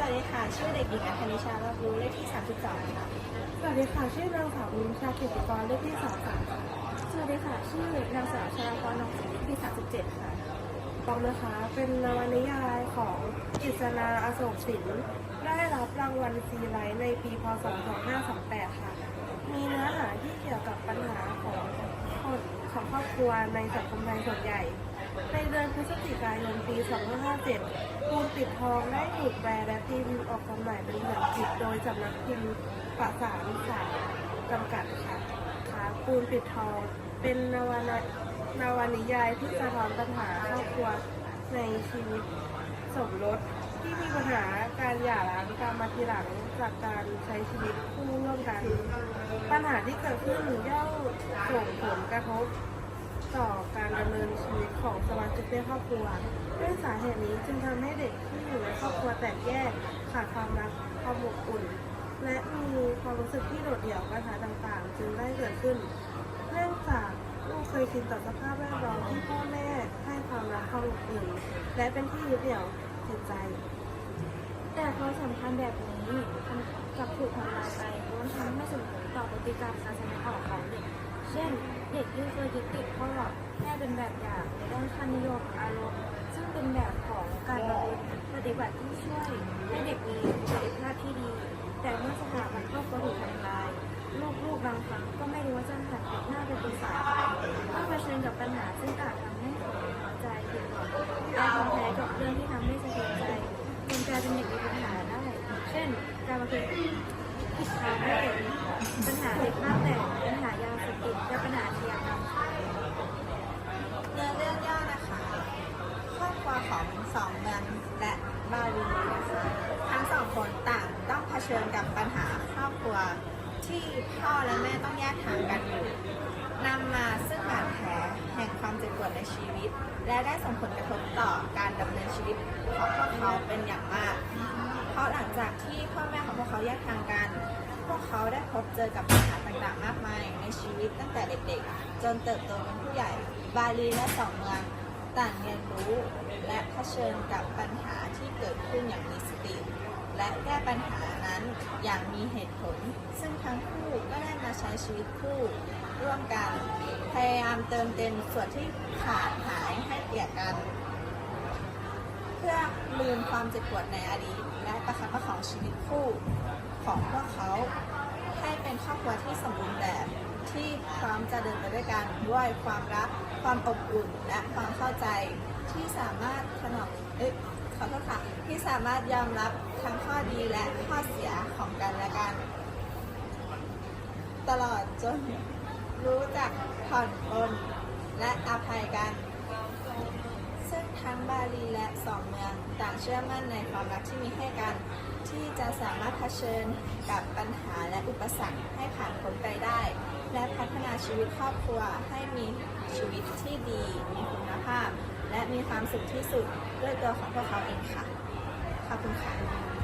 สวัสดีค่ะ ชื่อเด็กหญิงอัธนิชารับรู้เลขที่ 32 ค่ะ สวัสดีค่ะ ชื่อนางสาววินชาเกียรติกรเลขที่สามสามค่ะสวัสดีค่ะ ชื่อนางสาวชลากรนองศรีเลขที่ 37 ค่ะปองนะคะ เป็นนวนิยายของกิษณาอโศกสินได้รับรางวัลซีไลท์ในปีพศ 2528 ค่ะ มีเนื้อหาที่เกี่ยวกับปัญหาของคนของครอบครัวในสังคมไทยส่วนใหญ่ ในเดือนพฤศจิกายนปี 2557ปูนปิดทองได้ถูกแปลและพิมพ์ออกจำหน่ายเป็นหนังสือโดยสำนักพิมพ์ประสานสารจำกัดค่ะค่ะปูนปิดทอง เป็นนวานนวนิยายที่สะท้อนปัญหาครอบครัวในชีวิตสมรสที่มีปัญหาการหย่าร้างการมาทีหลังจากการใช้ชีวิตคู่ร่วมกัน ปัญหาที่เกิดขึ้นย่อมส่งผลกระทบ ต่อการดำเนินชีวิตของสมาชิกในครอบครัวด้วยสาเหตุนี้จึงทำให้เด็กที่อยู่ในครอบครัวแตกแยกขาดความรักความอบอุ่น และมีความรู้สึกที่โดดเดี่ยวปัญหาต่างๆ จึงได้เกิดขึ้นเนื่องจากลูกเคยชินต่อสภาพแวดล้อมที่พ่อแม่ให้ความรักความอบอุ่นและเป็นที่ยึดเหนี่ยวจิตใจ แต่ความสัมพันธ์แบบนี้กลับถูกทำลายไปรวมทั้งไม่ส่งผลต่อพฤติกรรมการแสดงออกของเด็ก เช่น เด็กที่เคยยึดติดพ่อแม่เป็นแบบอย่างในด้านค่านิยมอารมณ์ ซึ่งเป็นแบบของการปฏิบัติที่ช่วยให้เด็กมีสุขภาพที่ดี แต่เมื่อสถาบันครอบครัวถูกทำลายลูกๆบางครั้งก็ไม่รู้ว่าจะหันหน้าไปปรึกษาใครต้องเผชิญกับปัญหาซึ่งอาจทำให้หัวใจผิดหวังและท้อแท้กับเรื่องที่ทำให้สะเทือนใจจนกลายเป็นเด็กมีปัญหาได้เช่น การมาเป็นผิดทางให้เด็กปัญหาเด็กมากแต่ปัญหายาเสพติดและปัญหาอาชญากรรม เนื้อเรื่องย่อนะคะ ครอบครัวของสองเมืองและบาลีทั้งสองคนต่างต้องเผชิญกับปัญหาครอบครัวที่พ่อและแม่ต้องแยกทางกันอยู่นำมาซึ่งบาดแผลแห่งความเจ็บปวดในชีวิต และได้ส่งผลกระทบต่อการดำเนินชีวิตของพวกเขาเป็นอย่างมาก เพราะหลังจากที่พ่อแม่ของพวกเขาแยกทางกัน พวกเขาได้พบเจอกับปัญหาต่างๆ มากมายในชีวิตตั้งแต่เด็กๆ จนเติบโตเป็นผู้ใหญ่ บาลีและสองเมือง ต่างเรียนรู้และเผชิญกับปัญหาที่เกิดขึ้นอย่างมีสติและแก้ปัญหานั้นอย่างมีเหตุผล ซึ่งทั้งคู่ก็ได้มาใช้ชีวิตคู่ร่วมกัน พยายามเติมเต็มส่วนที่ขาดหายให้แก่กัน เพื่อลืมความเจ็บปวดในอดีต และประคับประคองชีวิตคู่ของพวกเขา ให้เป็นครอบครัวที่สมบูรณ์แบบที่ พร้อมจะเดินไปด้วยกันด้วยความรัก ความอบอุ่น และความเข้าใจที่สามารถถนอมเอ๊ะขอโทษค่ะที่สามารถยอมรับทั้งข้อดีและข้อเสียของกันและกัน ตลอดจนรู้จักผ่อนปลนและอภัยกัน ทั้งบาลีและสองเมืองต่างเชื่อมั่นในความรักที่มีให้กัน ที่จะสามารถเผชิญกับปัญหาและอุปสรรคให้ผ่านพ้นไปได้ และพัฒนาชีวิตครอบครัวให้มีชีวิตที่ดี มีคุณภาพ และมีความสุขที่สุดด้วยตัวของพวกเขาเองค่ะขอบคุณค่ะ